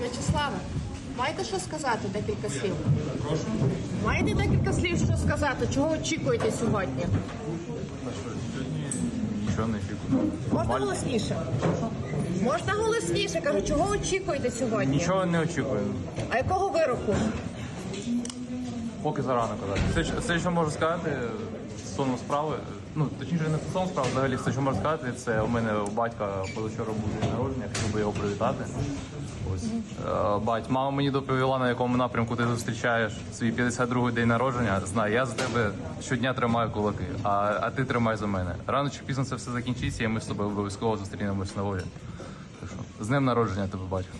В'ячеславе, маєте що сказати декілька слів? Прошу. Маєте декілька слів, що сказати? Чого очікуєте сьогодні? Нічого не очікую. Можна голосніше? Можна голосніше, кажу, чого очікуєте сьогодні? Нічого не очікую. А якого вироку? Поки зарано казати. Все, що- все, що можу сказати стосовно справи, ну точніше не стосовно справи, взагалі все, що можу сказати, це у мене у батька позавчора був день народження, хотів би його привітати. Ось Е, бать, мама мені доповіла, на якому напрямку ти зустрічаєш свій 52-й день народження. Знай, я за тебе щодня тримаю кулаки, а, а ти тримай за мене. Рано чи пізно це все закінчиться, і ми з тобою обов'язково зустрінемось на волі. З днем народження тебе, батько.